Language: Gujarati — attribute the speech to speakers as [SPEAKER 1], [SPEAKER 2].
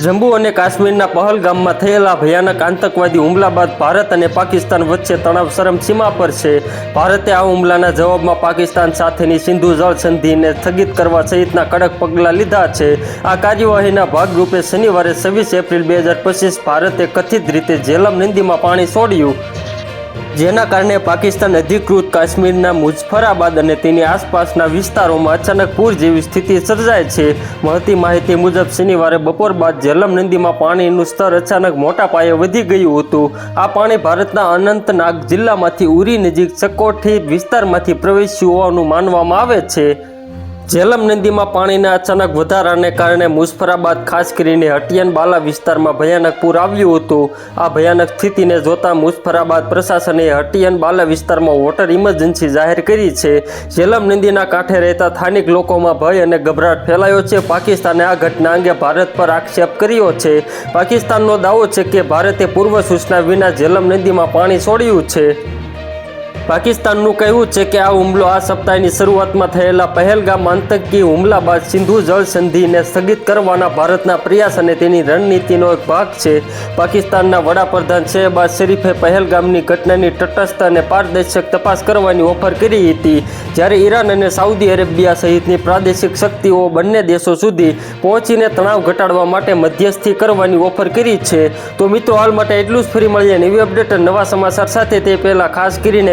[SPEAKER 1] જમ્મુ અને કાશ્મીરના પહલગામમાં થયેલા ભયાનક આતંકવાદી હુમલા બાદ ભારત અને પાકિસ્તાન વચ્ચે તણાવ સીમા પર છે. ભારતે આ હુમલાના જવાબમાં પાકિસ્તાન સાથેની સિંધુ જળ સંધિને સ્થગિત કરવા સહિતના કડક પગલાં લીધા છે. આ કાર્યવાહીના ભાગરૂપે શનિવારે છવ્વીસ એપ્રિલ બે હજાર પચીસ ભારતે કથિત રીતે ઝેલમ નદીમાં પાણી છોડ્યું જેના કારણે પાકિસ્તાન અધિકૃત કાશ્મીરના મુઝફરાબાદ અને તેની આસપાસના વિસ્તારોમાં અચાનક પૂર જેવી સ્થિતિ સર્જાય છે. મળતી માહિતી મુજબ, શનિવારે બપોર બાદ જલમ નદીમાં પાણીનું સ્તર અચાનક મોટા પાયે વધી ગયું હતું. આ પાણી ભારતના અનંતનાગ જિલ્લામાંથી ઉરી નજીક ચકોઠી વિસ્તારમાંથી પ્રવેશ્યું હોવાનું માનવામાં આવે છે. ઝેલમ નદીમાં પાણીના અચાનક વધારાને કારણે મુઝફરાબાદ ખાસ કરીને હટિયાન બાલા વિસ્તારમાં ભયાનક પૂર આવ્યું હતું. આ ભયાનક સ્થિતિને જોતા મુઝફરાબાદ પ્રશાસને હટિયાન બાલા વિસ્તારમાં વોટર ઇમરજન્સી જાહેર કરી છે. જેલમ નદીના કાંઠે રહેતા સ્થાનિક લોકોમાં ભય અને ગભરાટ ફેલાયો છે. પાકિસ્તાને આ ઘટના અંગે ભારત પર આક્ષેપ કર્યો છે. પાકિસ્તાનનો દાવો છે કે ભારતે પૂર્વ સૂચના વિના જેલમ નદીમાં પાણી છોડ્યું છે. પાકિસ્તાનનું કહેવું છે કે આ હુમલો આ સપ્તાહની શરૂઆતમાં થયેલા પહેલગામ આતંકી હુમલા બાદ સિંધુ જળ સંધિને સ્થગિત કરવાના ભારતના પ્રયાસ અને તેની રણનીતિનો એક ભાગ છે. પાકિસ્તાનના વડાપ્રધાન શહેબાઝ શરીફે પહેલગામની ઘટનાની તટસ્થ અને પારદર્શક તપાસ કરવાની ઓફર કરી હતી. જ્યારે ઈરાન અને સાઉદી અરેબિયા સહિતની પ્રાદેશિક શક્તિઓ બંને દેશો સુધી પહોંચીને તણાવ ઘટાડવા માટે મધ્યસ્થી કરવાની ઓફર કરી છે. તો મિત્રો, હાલ માટે એટલું જ. ફરી મળીએ નવી અપડેટ નવા સમાચાર સાથે. તે પહેલાં ખાસ કરીને